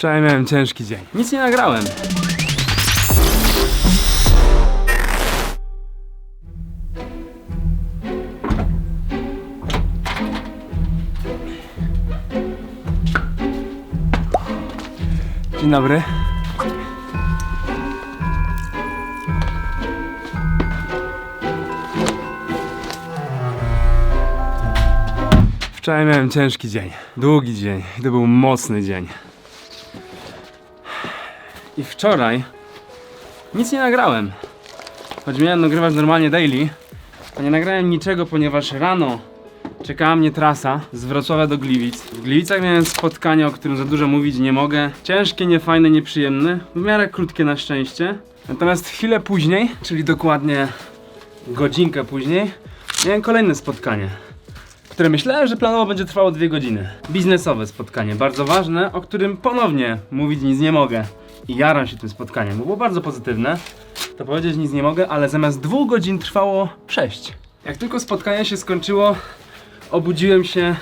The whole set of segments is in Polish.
Wczoraj miałem ciężki dzień. Nic nie nagrałem. Dzień dobry. Wczoraj miałem ciężki dzień. Długi dzień. To był mocny dzień. I wczoraj nic nie nagrałem. Choć miałem nagrywać normalnie daily, to nie nagrałem niczego, ponieważ rano czekała mnie trasa z Wrocławia do Gliwic. W Gliwicach miałem spotkanie, o którym za dużo mówić nie mogę. Ciężkie, niefajne, nieprzyjemne. W miarę krótkie na szczęście. Natomiast chwilę później, czyli dokładnie godzinkę później, miałem kolejne spotkanie które myślałem, że planowo będzie trwało dwie godziny. Biznesowe spotkanie, bardzo ważne, o którym ponownie mówić nic nie mogę. I jaram się tym spotkaniem, bo było bardzo pozytywne. To powiedzieć nic nie mogę, ale zamiast dwóch godzin trwało sześć. Jak tylko spotkanie się skończyło, obudziłem się,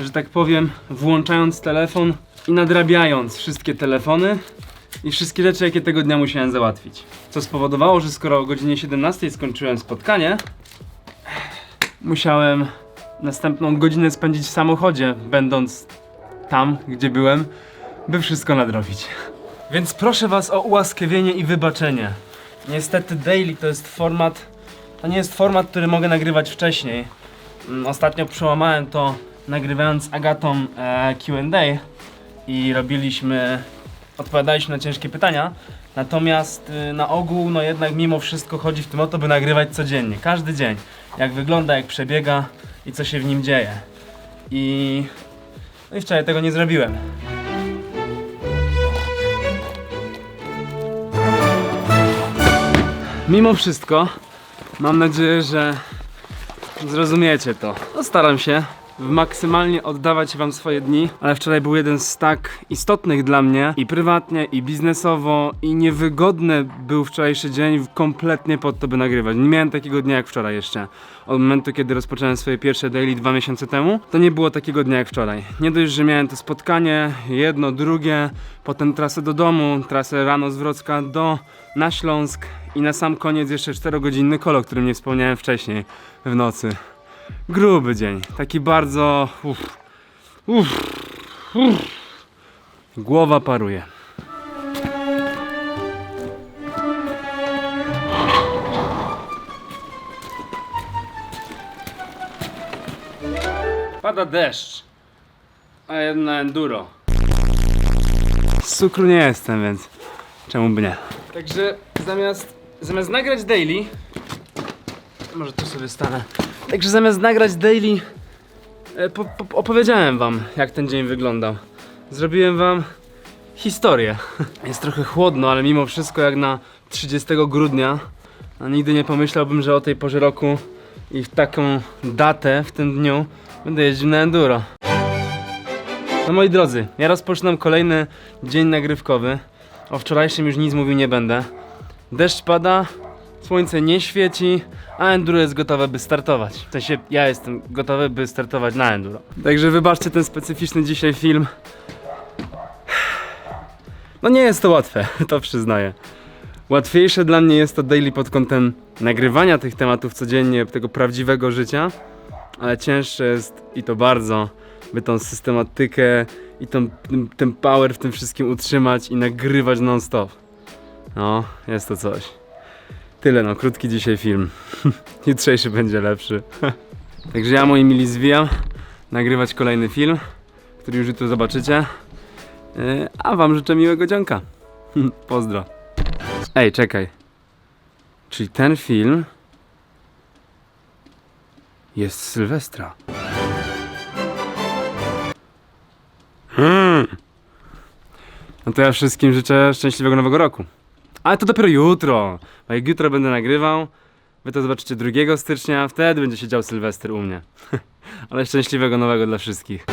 że tak powiem, włączając telefon i nadrabiając wszystkie telefony i wszystkie rzeczy, jakie tego dnia musiałem załatwić. Co spowodowało, że skoro o godzinie 17 skończyłem spotkanie, musiałem następną godzinę spędzić w samochodzie, będąc tam, gdzie byłem, by wszystko nadrobić. Więc proszę was o ułaskawienie i wybaczenie. Niestety daily to jest format, to nie jest format, który mogę nagrywać wcześniej. Mm, Ostatnio przełamałem to nagrywając z Agatą e, Q&A i robiliśmy, odpowiadaliśmy na ciężkie pytania. Natomiast y, na ogół, no jednak mimo wszystko chodzi w tym o to, by nagrywać codziennie, każdy dzień. Jak wygląda, jak przebiega i co się w nim dzieje. I, no i wczoraj tego nie zrobiłem. Mimo wszystko, mam nadzieję, że zrozumiecie to. No, staram się maksymalnie oddawać wam swoje dni, ale wczoraj był jeden z tak istotnych dla mnie i prywatnie, i biznesowo, i niewygodny był wczorajszy dzień kompletnie pod to, by nagrywać. Nie miałem takiego dnia jak wczoraj jeszcze. Od momentu, kiedy rozpocząłem swoje pierwsze daily dwa miesiące temu, to nie było takiego dnia jak wczoraj. Nie dość, że miałem to spotkanie, jedno, drugie, potem trasę do domu, trasę rano z Wrocka do na Śląsk i na sam koniec jeszcze 4-godzinny kolo, o którym nie wspomniałem wcześniej w nocy. Gruby dzień, taki bardzo. Uff, uff, uff. Głowa paruje. Pada deszcz, a jedna enduro. Z cukru nie jestem, więc czemu by nie? Także zamiast, zamiast nagrać daily, może tu sobie stanę. Także zamiast nagrać daily, e, po, po, opowiedziałem wam, jak ten dzień wyglądał. Zrobiłem wam historię. Jest trochę chłodno, ale mimo wszystko, jak na 30 grudnia, nigdy nie pomyślałbym, że o tej porze roku i w taką datę, w tym dniu, będę jeździł na enduro. No moi drodzy, ja rozpoczynam kolejny dzień nagrywkowy. O wczorajszym już nic mówił nie będę. Deszcz pada, słońce nie świeci, a enduro jest gotowe, by startować. W sensie ja jestem gotowy, by startować na enduro. Także wybaczcie ten specyficzny dzisiaj film. No nie jest to łatwe, to przyznaję. Łatwiejsze dla mnie jest to daily pod kątem nagrywania tych tematów codziennie, tego prawdziwego życia, ale cięższe jest i to bardzo, by tą systematykę i tą, ten, ten power w tym wszystkim utrzymać i nagrywać non-stop. No, jest to coś. Tyle no, krótki dzisiaj film. Jutrzejszy będzie lepszy. Także ja moi mili zwijam nagrywać kolejny film, który już jutro zobaczycie. Yy, A wam życzę miłego dzionka. Pozdro. Ej, czekaj. Czyli ten film jest Sylwestra. Hmm. No to ja wszystkim życzę szczęśliwego nowego roku. Ale to dopiero jutro. Bo jak jutro będę nagrywał, wy to zobaczycie 2 stycznia, wtedy będzie się dział Sylwester u mnie. Ale szczęśliwego nowego dla wszystkich.